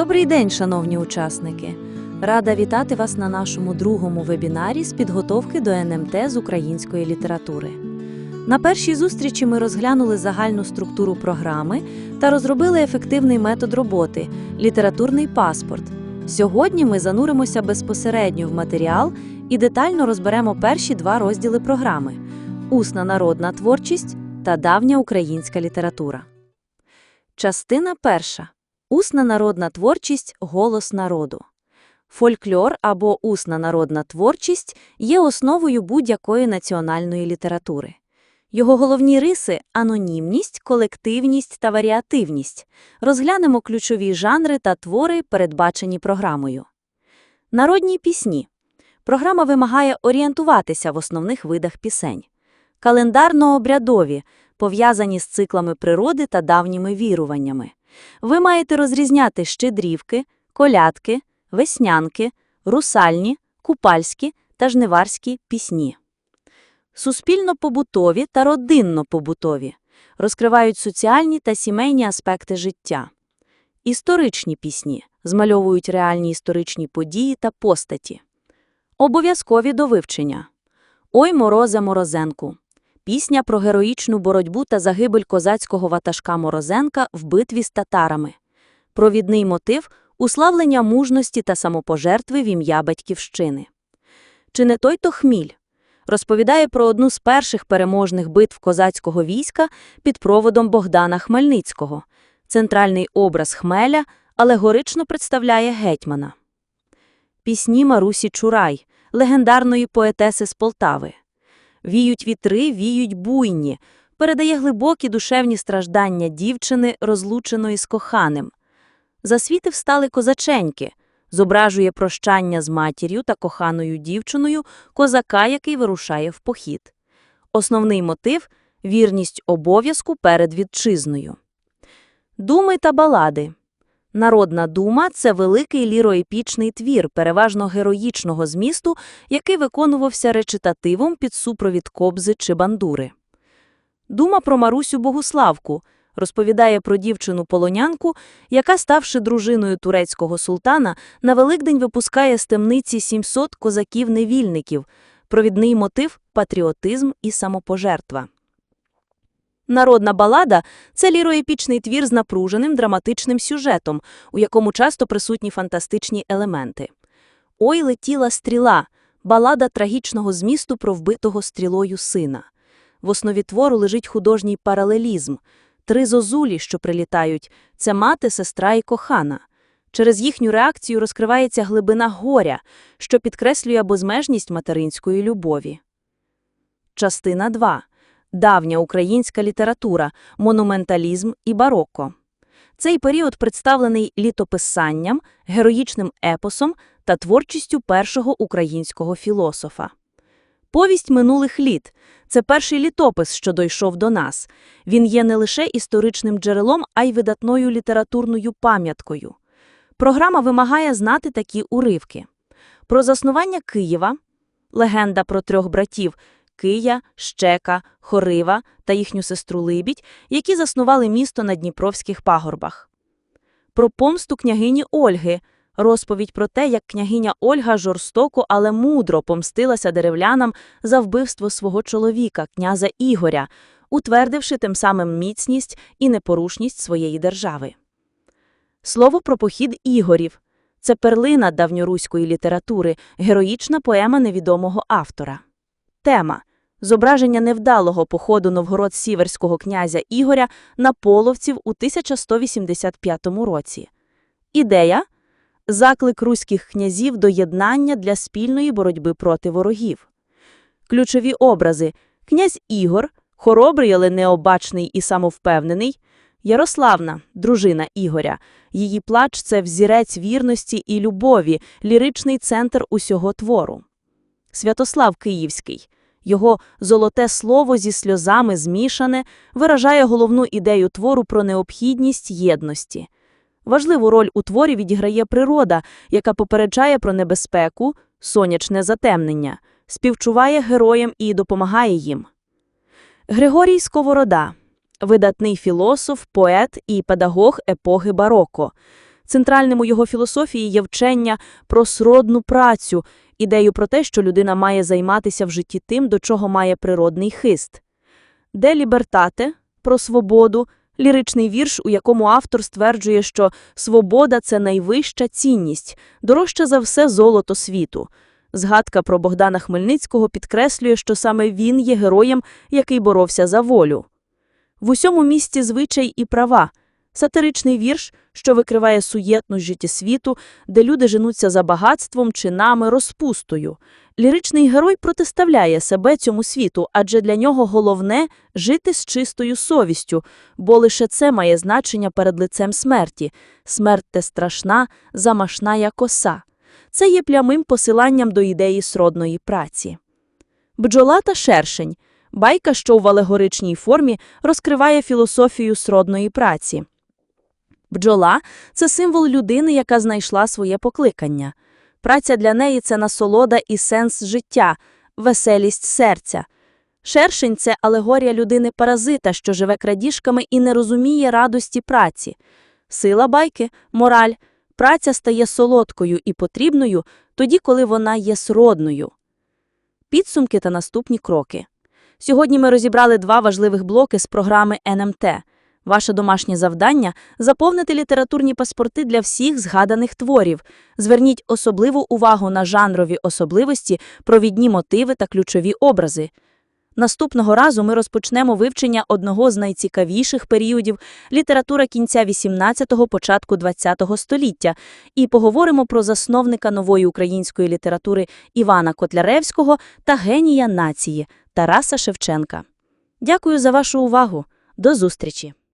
Добрий день, шановні учасники! Рада вітати вас на нашому другому вебінарі з підготовки до НМТ з української літератури. На першій зустрічі ми розглянули загальну структуру програми та розробили ефективний метод роботи літературний паспорт. Сьогодні ми зануримося безпосередньо в матеріал і детально розберемо перші два розділи програми: усна народна творчість та давня українська література. Частина перша. Усна народна творчість голос народу. Фольклор або усна народна творчість є основою будь-якої національної літератури. Його головні риси анонімність, колективність та варіативність. Розглянемо ключові жанри та твори, передбачені програмою. Народні пісні. Програма вимагає орієнтуватися в основних видах пісень. Календарно-обрядові, пов'язані з циклами природи та давніми віруваннями. Ви маєте розрізняти щедрівки, колядки, веснянки, русальні, купальські та жниварські пісні. Суспільно-побутові та родинно-побутові розкривають соціальні та сімейні аспекти життя. Історичні пісні змальовують реальні історичні події та постаті. Обов'язкові до вивчення. Ой, морозе Морозенку. Пісня про героїчну боротьбу та загибель козацького ватажка Морозенка в битві з татарами. Провідний мотив уславлення мужності та самопожертви в ім'я батьківщини. Чи не той то хміль? Розповідає про одну з перших переможних битв козацького війська під проводом Богдана Хмельницького. Центральний образ хмеля алегорично представляє гетьмана. Пісні Марусі Чурай, легендарної поетеси з Полтави. Віють вітри, віють буйні, передає глибокі душевні страждання дівчини, розлученої з коханим. Засвіти встали козаченьки, зображує прощання з матір'ю та коханою дівчиною козака, який вирушає в похід. Основний мотив вірність обов'язку перед вітчизною. Думи та балади. Народна дума це великий ліроепічний твір, переважно героїчного змісту, який виконувався речитативом під супровід кобзи чи бандури. Дума про Марусю Богуславку розповідає про дівчину-полонянку, яка, ставши дружиною турецького султана, на Великдень випускає з темниці 700 козаків-невільників, провідний мотив патріотизм і самопожертва. Народна балада це ліроепічний твір з напруженим драматичним сюжетом, у якому часто присутні фантастичні елементи. Ой летіла стріла балада трагічного змісту про вбитого стрілою сина. В основі твору лежить художній паралелізм. Три зозулі, що прилітають це мати, сестра і кохана. Через їхню реакцію розкривається глибина горя, що підкреслює безмежність материнської любові. Частина 2 давня українська література, монументалізм і бароко. Цей період представлений літописанням, героїчним епосом та творчістю першого українського філософа. Повість минулих літ це перший літопис, що дійшов до нас. Він є не лише історичним джерелом, а й видатною літературною пам'яткою. Програма вимагає знати такі уривки: про заснування Києва, легенда про трьох братів Кия, Щека, Хорива та їхню сестру Либідь, які заснували місто на Дніпровських пагорбах. Про помсту княгині Ольги, розповідь про те, як княгиня Ольга жорстоко, але мудро помстилася деревлянам за вбивство свого чоловіка, князя Ігоря, утвердивши тим самим міцність і непорушність своєї держави. Слово про похід Ігорів це перлина давньоруської літератури, героїчна поема невідомого автора. Тема зображення невдалого походу новгород-сіверського князя Ігоря на половців у 1185 році. Ідея заклик руських князів до єднання для спільної боротьби проти ворогів. Ключові образи князь Ігор, хоробрий, але необачний і самовпевнений, Ярославна, дружина Ігоря. Її плач це взірець вірності і любові, ліричний центр усього твору. Святослав Київський. Його золоте слово зі сльозами змішане виражає головну ідею твору про необхідність єдності. Важливу роль у творі відіграє природа, яка попереджає про небезпеку, сонячне затемнення, співчуває героям і допомагає їм. Григорій Сковорода видатний філософ, поет і педагог епохи бароко. Центральним у його філософії є вчення про сродну працю, ідею про те, що людина має займатися в житті тим, до чого має природний хист. Де лібертате про свободу, ліричний вірш, у якому автор стверджує, що свобода це найвища цінність, дорожча за все золото світу. Згадка про Богдана Хмельницького підкреслює, що саме він є героєм, який боровся за волю. В усьому місті звичай і права. Сатиричний вірш, що викриває суєтну життєсвіту, де люди женуться за багатством, чинами, розпустою. Ліричний герой протиставляє себе цьому світу, адже для нього головне – жити з чистою совістю, бо лише це має значення перед лицем смерті. Смерть те страшна, замашна як коса. Це є прямим посиланням до ідеї сродної праці. Бджола та шершень – байка, що в алегоричній формі розкриває філософію сродної праці. Бджола – це символ людини, яка знайшла своє покликання. Праця для неї – це насолода і сенс життя, веселість серця. Шершень – це алегорія людини-паразита, що живе крадіжками і не розуміє радості праці. Сила байки – мораль. Праця стає солодкою і потрібною тоді, коли вона є сродною. Підсумки та наступні кроки. Сьогодні ми розібрали два важливих блоки з програми НМТ. Ваше домашнє завдання – заповнити літературні паспорти для всіх згаданих творів. Зверніть особливу увагу на жанрові особливості, провідні мотиви та ключові образи. Наступного разу ми розпочнемо вивчення одного з найцікавіших періодів література кінця 18-го, початку 20-го століття і поговоримо про засновника нової української літератури Івана Котляревського та генія нації Тараса Шевченка. Дякую за вашу увагу. До зустрічі!